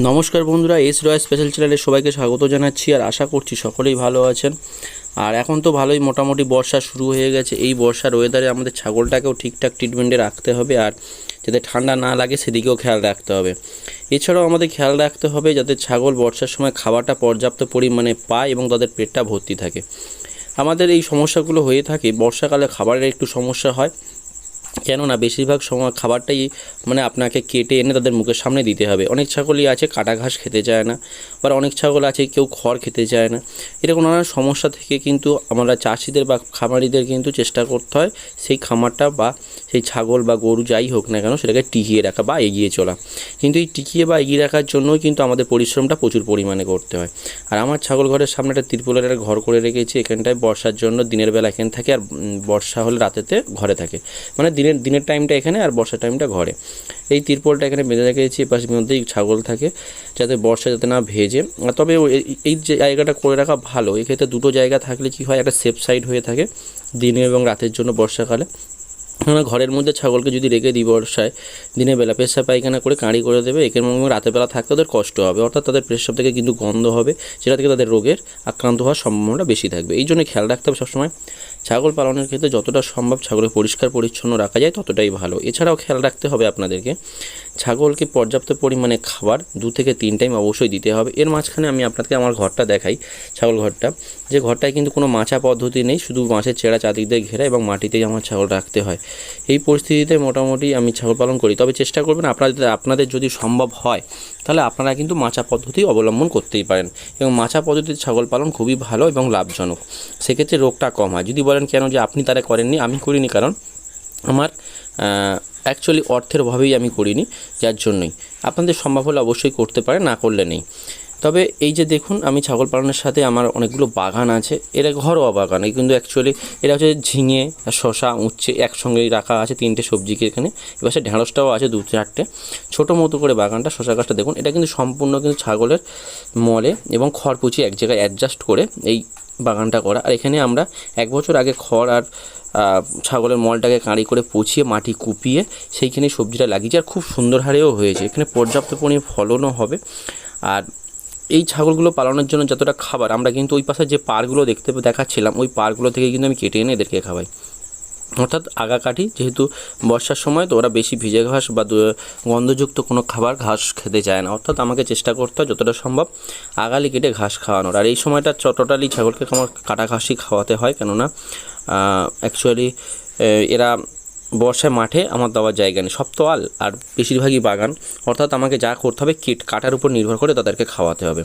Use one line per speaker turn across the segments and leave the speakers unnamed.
নমস্কার বন্ধুরা, এস রয় স্পেশাল চ্যানেলে সবাইকে স্বাগত জানাচ্ছি আর আশা করছি সকলেই ভালো আছেন। আর এখন তো ভালোই মোটামুটি বর্ষা শুরু হয়ে গেছে। এই বর্ষার ওয়েদারে আমাদের ছাগলটাকেও ঠিকঠাক ট্রিটমেন্টে রাখতে হবে আর যাতে ঠান্ডা না লাগে সেদিকেও খেয়াল রাখতে হবে। এছাড়াও আমাদের খেয়াল রাখতে হবে যাতে ছাগল বর্ষার সময় খাবারটা পর্যাপ্ত পরিমাণে পায় এবং তাদের পেটটা ভর্তি থাকে। আমাদের এই সমস্যাগুলো হয়ে থাকে, বর্ষাকালে খাবারের একটু সমস্যা হয়। কেননা বেশিরভাগ সময় খাবারটাই মানে আপনাকে কেটে এনে তাদের মুখের সামনে দিতে হবে। অনেক ছাগলই আছে, কাটা ঘাস খেতে চায় না। আবার অনেক ছাগল আছে, কেউ খড় খেতে চায় না। এরকম নানান সমস্যা থেকে কিন্তু আমরা চাষিদের বা খামারিদের কিন্তু চেষ্টা করতে হয় সেই খামারটা বা সেই ছাগল বা গরু যাই হোক না কেন সেটাকে টিকিয়ে রাখা বা এগিয়ে চলা। কিন্তু এই টিকিয়ে বা এগিয়ে রাখার জন্যই কিন্তু আমাদের পরিশ্রমটা প্রচুর পরিমাণে করতে হয়। আর আমার ছাগল ঘরের সামনে একটা তিরপলের একটা ঘর করে রেখেছি, এখানটায় বর্ষার জন্য দিনের বেলা এখানে থাকে আর বর্ষা হলে রাতেতে ঘরে থাকে। মানে দিনের দিনের টাইমটা এখানে আর বর্ষার টাইমটা ঘরে। এই তিরপলটা এখানে বেঁধে রেখেছি এপাশের মধ্যেই ছাগল থাকে, যাতে বর্ষা যাতে না ভেজে। তবে এই- জায়গাটা করে রাখা ভালো, এক্ষেত্রে দুটো জায়গা থাকলে কি হয়, একটা সেফ সাইড হয়ে থাকে দিনে এবং রাতের জন্য বর্ষাকালে। ঘরের মধ্যে ছাগলকে যদি রেখে দিই বর্ষায়, দিনের বেলা পেশা পায়খানা করে কাঁড়ি করে দেবে, একের মধ্যে রাতের বেলা থাকতে ওদের কষ্ট হবে। অর্থাৎ তাদের পেশাব থেকে কিন্তু গন্ধ হবে, যেটা থেকে তাদের রোগের আক্রান্ত হওয়ার সম্ভাবনা বেশি থাকবে। এই জন্য খেয়াল রাখতে হবে সবসময় ছাগল পালনের ক্ষেত্রে যতটা সম্ভব ছাগলের পরিষ্কার পরিচ্ছন্ন রাখা যায় ততটাই ভালো। এছাড়াও খেয়াল রাখতে হবে আপনাদেরকে, ছাগলকে পর্যাপ্ত পরিমাণে খাবার দু থেকে তিন টাইম অবশ্যই দিতে হবে। এর মাঝখানে আমি আপনাদেরকে আমার ঘরটা দেখাই, ছাগল ঘরটা। যে ঘরটায় কিন্তু কোনো মাছা পদ্ধতি নেই, শুধু মাছের চেরা চারদিক দিয়ে ঘেরা এবং মাটিতেই আমার ছাগল রাখতে হয়। এই পরিস্থিতিতে মোটামুটি আমি ছাগল পালন করি। তবে চেষ্টা করবেন আপনাদের আপনাদের যদি সম্ভব হয় তাহলে আপনারা কিন্তু মাচা পদ্ধতি অবলম্বন করতেই পারেন এবং মাচা পদ্ধতির ছাগল পালন খুবই ভালো এবং লাভজনক। সেক্ষেত্রে রোগটা কম হয়। যদি বলেন কেন যে আপনি তারা করেননি, আমি করিনি কারণ আমার অ্যাকচুয়ালি অর্থের অভাবেই আমি করিনি, যার জন্যই। আপনাদের সম্ভব হলে অবশ্যই করতে পারে না করলে নেই। তবে এই যে দেখুন, আমি ছাগল পালনের সাথে আমার অনেকগুলো বাগান আছে। এরা ঘরোয়া বাগান, এই কিন্তু অ্যাকচুয়ালি এটা হচ্ছে ঝিঙে শশা উচ্ছে একসঙ্গেই রাখা আছে, তিনটে সবজিকে এখানে। এবার সে ঢ্যাঁড়সটাও আছে দু চারটে। ছোটো মতো করে বাগানটা শশা গাছটা দেখুন, এটা কিন্তু সম্পূর্ণ কিন্তু ছাগলের মলে এবং খড় এক জায়গায় অ্যাডজাস্ট করে এই বাগানটা করা। আর এখানে আমরা এক বছর আগে খড় আর ছাগলের মলটাকে কাঁড়ি করে পচিয়ে, মাটি কুপিয়ে সেইখানে সবজিটা লাগিয়েছি। আর খুব সুন্দর হারেও হয়েছে। এখানে পর্যাপ্ত পরিমাণে ফলনও হবে। আর এই ছাগলগুলো পালনের জন্য যতটা খাবার, আমরা কিন্তু ওই পাশে যে পারগুলো দেখতে দেখাচ্ছিলাম, ওই পারগুলো থেকে কিন্তু আমি কেটে এনে এদেরকে খাওয়াই। অর্থাৎ আগা কাটি যেহেতু বর্ষার সময় তো ওরা বেশি ভিজে ঘাস বা গন্ধযুক্ত কোনো খাবার ঘাস খেতে চায় না। অর্থাৎ আমাকে চেষ্টা করতে হয় যতটা সম্ভব আগালি কেটে ঘাস খাওয়ানোর। আর এই সময়টা টোটালি ছাগলকে আমার কাটা ঘাসই খাওয়াতে হয়, কেননা অ্যাকচুয়ালি এরা বর্ষায় মাঠে আমার দেওয়ার জায়গা নেই। সব আর বেশিরভাগই বাগান। অর্থাৎ আমাকে যা করতে হবে, কিট, কাটার উপর নির্ভর করে তাদেরকে খাওয়াতে হবে।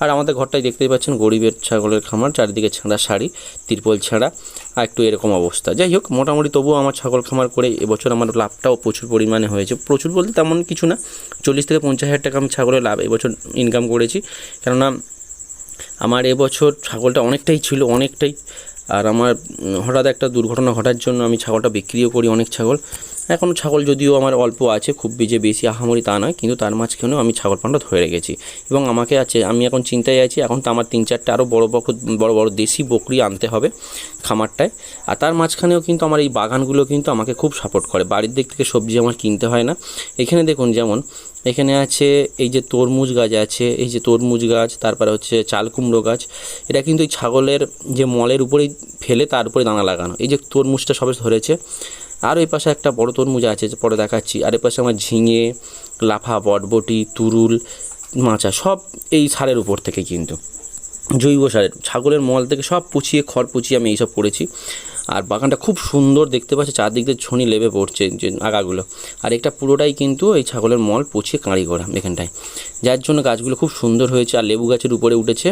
আর আমাদের ঘরটাই দেখতেই পাচ্ছেন, গরিবের ছাগলের খামার, চারিদিকে ছেঁড়া শাড়ি, তিরপল ছেঁড়া, আর একটু এরকম অবস্থা। যাই হোক, মোটামুটি তবুও আমার ছাগল খামার করে এবছর আমার লাভটাও প্রচুর পরিমাণে হয়েছে। প্রচুর বলতে তেমন কিছু না, চল্লিশ থেকে পঞ্চাশ হাজার টাকা আমি ছাগলের লাভ এবছর ইনকাম করেছি। কেননা, আমার এবছর ছাগলটা অনেকটাই ছিল, অনেকটাই। আর আমার হঠাৎ একটা দুর্ঘটনা ঘটার জন্য আমি ছাগলটা বিক্রিও করি অনেক ছাগল। এখন ছাগল যদিও আমার অল্প আছে, খুব বেজে বেশি আহামরি তা নয়, কিন্তু তার মাঝখানেও আমি ছাগল পানটা ধরে রেখেছি। এবং আমাকে আছে, আমি এখন চিন্তায় আছি, এখন তো আমার তিন চারটে আরও বড় বড় বড় বড় দেশি বকরি আনতে হবে খামারটায়। আর তার মাঝখানেও কিন্তু আমার এই বাগানগুলো কিন্তু আমাকে খুব সাপোর্ট করে। বাড়ির দিক থেকে সবজি আমার কিনতে হয় না। এখানে দেখুন যেমন, এখানে আছে এই যে তরমুজ গাছ আছে, এই যে তরমুজ গাছ, তারপরে হচ্ছে চাল কুমড়ো গাছ। এটা কিন্তু এই ছাগলের যে মলের উপরেই ফেলে, তার উপরে দানা লাগানো। এই যে তরমুজটা সবে ধরেছে আর ওই পাশে একটা বড় তরমুজ আছে পরে দেখাচ্ছি। আর এই পাশে আমার ঝিঙে, লাফা, বটবটি, তুরুল মাচা সব এই সারের উপর থেকে কিন্তু। জৈব সারের, ছাগলের মল থেকে সব পুচিয়ে, খড় পুচিয়ে আমি এইসব করেছি। আর বাগানটা খুব সুন্দর দেখতে পাচ্ছি, চারদিক দিয়ে ছনি লেবে পড়ছে যে আগাগুলো। আর এটা পুরোটাই কিন্তু এই ছাগলের মল পচিয়ে কাঁড়ি করা এখানটায়। যার জন্য গাছগুলো খুব সুন্দর হয়েছে, আর লেবু গাছের উপরে উঠেছে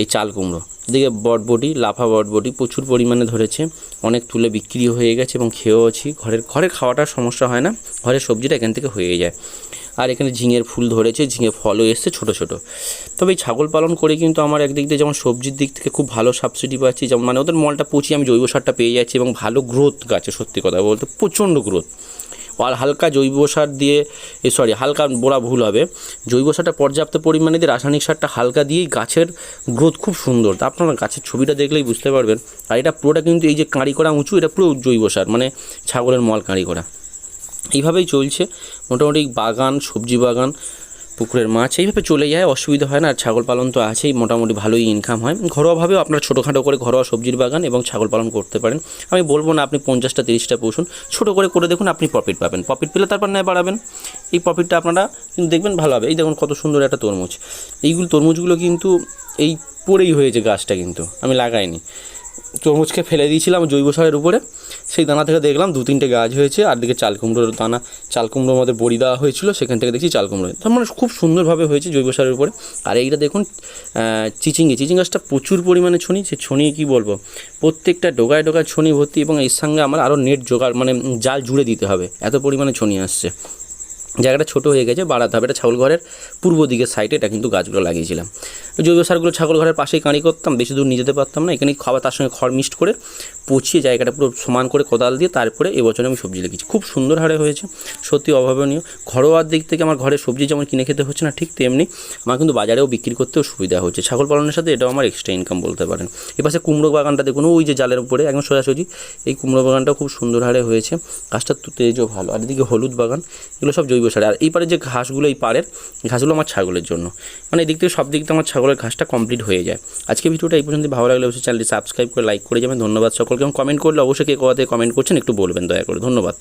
এই চাল কুমড়ো। এদিকে বটবটি লাফা বটবটি প্রচুর পরিমাণে ধরেছে। অনেক তুলে বিক্রি হয়ে গেছে এবং খেয়েওছি ঘরের, ঘরে খাওয়াটার সমস্যা হয় না। ঘরের সবজিটা এখান থেকে হয়ে যায়। আর এখানে ঝিঙের ফুল ধরেছে ঝিঙে ফলও এসছে ছোট ছোট। তবে এই ছাগল পালন করে কিন্তু আমার একদিক দিয়ে যেমন সবজির দিক থেকে খুব ভালো সাবসিডি পাচ্ছি, যেমন মানে ওদের মলটা পচিয়ে আমি জৈব সারটা পেয়ে যাচ্ছি এবং ভালো গ্রোথ গাছে, সত্যি কথা বলতে প্রচণ্ড গ্রোথ আর হালকা জৈব সার দিয়ে সরি হালকা বলা ভুল হবে। জৈব সারটা পর্যাপ্ত পরিমাণে দিয়ে রাসায়নিক সারটা হালকা দিয়েই গাছের গ্রোথ খুব সুন্দর। তা আপনারা গাছের ছবিটা দেখলেই বুঝতে পারবেন। আর এটা পুরোটা কিন্তু এই যে কাঁড়ি করা উঁচু, এটা পুরো জৈব সার মানে ছাগলের মল কাঁড়ি করা। এইভাবেই চলছে। মোটামুটি বাগান, সবজি বাগান পুকুরের মাছ, এইভাবে চলে যায়, অসুবিধা হয় না, আর ছাগল পালন তো আছেই, মোটামুটি ভালোই ইনকাম হয়। ঘরোয়াভাবেও আপনার ছোটোখাটো করে ঘরোয়া সবজির বাগান এবং ছাগল পালন করতে পারেন। আমি বলব না আপনি পঞ্চাশটা, তিরিশটা পুষুন। ছোটো করে করে দেখুন, আপনি প্রফিট পাবেন। প্রফিট পেলে তারপর নয় বাড়াবেন। এই প্রফিটটা আপনারা কিন্তু দেখবেন, ভালো হবে। এই দেখুন কত সুন্দর একটা তরমুজ। এইগুলো তরমুজগুলো কিন্তু এই পড়েই হয়েছে গাছটা কিন্তু। আমি লাগাইনি। তরমুজকে ফেলে দিয়েছিলাম জৈব সারের উপরে। সেই দানা থেকে দেখলাম দু তিনটে গাছ হয়েছে, আর দিকে চাল কুমড়োর দানা, চাল কুমড়োর মধ্যে বড়ি দেওয়া হয়েছিল, সেখান থেকে দেখছি চাল কুমড়ো। তার মানে খুব সুন্দরভাবে হয়েছে জৈব সারের উপরে। আর এইটা দেখুন চিচিঙ্গি। চিচিং গাছটা প্রচুর পরিমাণে ছনি, সে ছনি কী বলব? প্রত্যেকটা ডোগায় ডোগায় ছনি ভর্তি, এবং এর সঙ্গে আমার আরও নেট জোগাড় মানে জাল জুড়ে দিতে হবে। এত পরিমাণে ছনি আসছে। জায়গাটা ছোট হয়ে গেছে বাড়াতে হবে। এটা ছাগল ঘরের পূর্ব দিকের সাইডে এটা কিন্তু গাছগুলো লাগিয়েছিলাম। জৈব সারগুলো ছাগল ঘরের পাশেই কাঁড়ি করতাম, বেশি দূর নিয়ে যেতে পারতাম না। এখানে খাবার, তার সঙ্গে খড় মিক্সড করে পচিয়ে জায়গাটা পুরো সমান করে কোদাল দিয়ে তারপরে এবছর আমি সবজি লাগিয়েছি। খুব সুন্দর হারে হয়েছে, সত্যি অভাবনীয়। ঘরোয়ার দিক থেকে আমার ঘরে সবজি যেমন কিনে খেতে হচ্ছে না, ঠিক তেমনি আমার কিন্তু বাজারেও বিক্রি করতেও সুবিধা হচ্ছে। ছাগল পালনের সাথে এটাও আমার এক্সট্রা ইনকাম বলতে পারেন। এপাশে কুমড়ো বাগানটা দেখুন ওই যে জালের উপরে, একদম সোজাসুজি, এই কুমড়ো বাগানটাও খুব সুন্দর হারে হয়েছে। গাছটা তেজও ভালো। আর এদিকে হলুদ বাগান, এগুলো সব জৈব সার। আর এই পারে যে ঘাসগুলো এই পারের ঘাসগুলো আমার ছাগলের জন্য। মানে এদিক থেকে সব দিক থেকে আমার ছাগলের ঘাসটা কমপ্লিট হয়ে যায়। আজকে ভিডিওটা এই পর্যন্ত ভালো লাগলে অবশ্যই চ্যানেলটি সাবস্ক্রাইব করে লাইক করে যাবেন। ধন্যবাদ সকলকে। এবং কমেন্ট করলে অবশ্যই কে কথাতে কমেন্ট করছেন একটু বলবেন দয়া করে। ধন্যবাদ।